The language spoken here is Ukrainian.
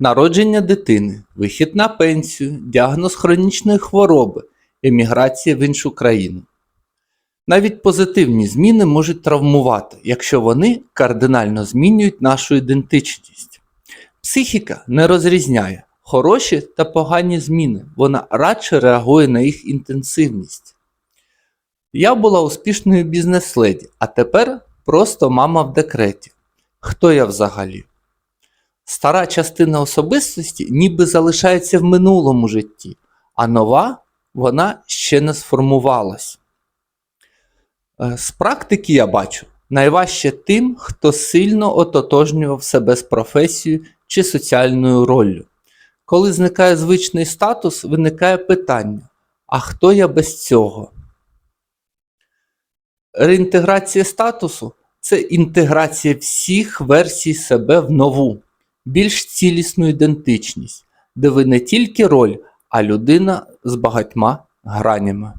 народження дитини, вихід на пенсію, діагноз хронічної хвороби, еміграція в іншу країну. Навіть позитивні зміни можуть травмувати, якщо вони кардинально змінюють нашу ідентичність. Психіка не розрізняє хороші та погані зміни, вона радше реагує на їх інтенсивність. Я була успішною бізнес-леді, а тепер просто мама в декреті. Хто я взагалі? Стара частина особистості ніби залишається в минулому житті, а нова вона ще не сформувалась. Е, З практики я бачу, найважче тим, хто сильно ототожнював себе з професією чи соціальною роллю. Коли зникає звичний статус, виникає питання: а хто я без цього? Реінтеграція статусу це інтеграція всіх версій себе в нову, більш цілісну ідентичність, де ви не тільки роль, а людина з багатьма гранями.